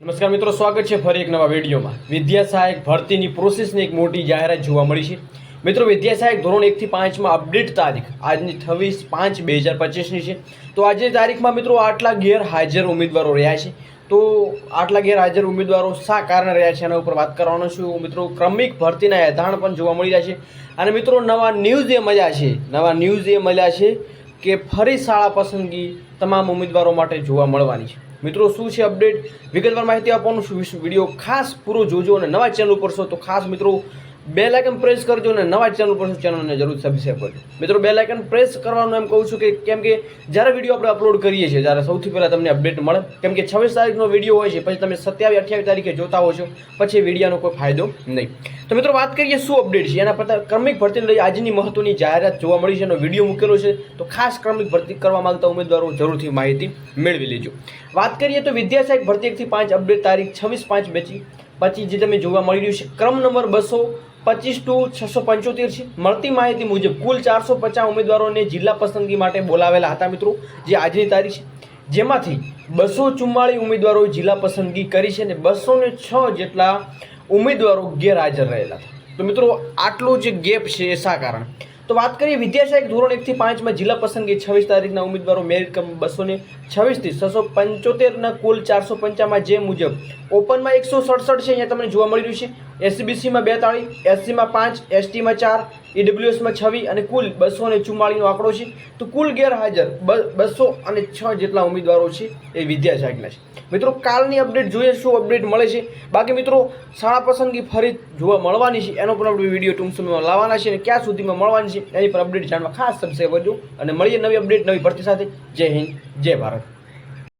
નમસ્કાર મિત્રો, સ્વાગત છે ફરી એક નવા વિડીયોમાં. વિદ્યા સહાયક ભરતીની પ્રોસેસની એક મોટી જાહેરાત જોવા મળી છે. મિત્રો વિદ્યા સહાયક ધોરણ એકથી પાંચમાં અપડેટ તારીખ આજની છવ્વીસ પાંચ બે હજાર પચીસની છે. તો આજની તારીખમાં મિત્રો આટલા ગેરહાજર ઉમેદવારો રહ્યા છે. તો આટલા ગેરહાજર ઉમેદવારો શા કારણે રહ્યા છે એના ઉપર વાત કરવાનો છું. મિત્રો, ક્રમિક ભરતીના એધાણ પણ જોવા મળી રહ્યા છે. અને મિત્રો, નવા ન્યૂઝ એ મળ્યા છે. નવા ન્યૂઝ એ મળ્યા છે કે ફરી શાળા પસંદગી તમામ ઉમેદવારો માટે જોવા મળવાની છે. મિત્રો, શું છે અપડેટ વિગતવાર માહિતી આપવાનું વીડિયો ખાસ પૂરો જોજો અને નવા ચેનલ ઉપર છો તો ખાસ મિત્રો બે લાઇકન પ્રેસ કરજો અને નવા ચેનલ પર ચેનલને જરૂર સબસ્ક્રાઈબ કરજો. મિત્રો, બે લાઇકન પ્રેસ કરવાનું એમ કહું છું કે કેમ કે જ્યારે વીડિયો આપણે અપલોડ કરીએ છીએ ત્યારે સૌથી પહેલાં તમને અપડેટ મળે. કેમ કે છવ્વીસ તારીખનો વીડિયો હોય છે, પછી તમે સત્યાવીસ, અઠ્યાવીસ તારીખે જોતા હો છો, પછી વિડીયોનો કોઈ ફાયદો નહીં. તો મિત્રો, વાત કરીએ શું અપડેટ છે, એના પર ક્રમિક ભરતીને લઈ આજની મહત્વની જાહેરાત જોવા મળી છે, એનો વીડિયો મૂકેલો છે. તો ખાસ ક્રમિક ભરતી કરવા માંગતા ઉમેદવારો જરૂરથી માહિતી મેળવી લેજો. વાત કરીએ તો વિદ્યાસહાયક ભરતી એકથી પાંચ અપડેટ તારીખ છવ્વીસ પાંચ, બેચી પછી જે તમે જોવા મળી રહ્યું છે. ક્રમ નંબર બસો પચીસ ટુ છસો પંચોતેર છે. મળતી માહિતી મુજબ કુલ ચારસો પચાસ ઉમેદવારોને જિલ્લા પસંદગી માટે બોલાવેલા હતા મિત્રો, જે આજની તારીખ છે. જેમાંથી બસો ચુમ્માળીસ ઉમેદવારોએ જિલ્લા પસંદગી કરી છે અને બસો ને છ જેટલા ઉમેદવારો ગેરહાજર રહેલા હતા. તો મિત્રો, આટલો જે ગેપ છે એ શા કારણ. તો વાત કરીએ વિદ્યાસહાયક ધોરણ એકથી પાંચમાં જિલ્લા પસંદગી છવ્વીસ તારીખના ઉમેદવારો મેરિટ કમ બસો ને છવ્વીસથી છસો પંચોતેરના કુલ ચારસો પંચામાં જે મુજબ ઓપનમાં એકસો સડસઠ છે, અહીંયા તમને જોવા મળી રહ્યું છે. એસસીબીસીમાં બેતાળીસ એસસીમાં પાંચ, એસટીમાં ચાર, ઈડબ્લ્યુએસમાં છવ્વીસ અને કુલ બસો ને ચુમ્માળીનો આંકડો છે. તો કુલ ગેરહાજર બસો અને છ જેટલા ઉમેદવારો છે એ વિદ્યા જાગના છે. મિત્રો, કાલની અપડેટ જોઈએ, શું અપડેટ મળે છે? બાકી મિત્રો, શાળા પસંદગી ફરી જોવા મળવાની છે, એનો પણ આપણે વીડિયો ટૂંક સમયમાં લાવવાના છે અને ક્યાં સુધીમાં મળવાની છે, એની પર અપડેટ જાણવા ખાસ સબસ્ક્રાઈબ કરજો અને મળીએ નવી અપડેટ, નવી ભરતી સાથે. જય હિન્દ, જય ભારત.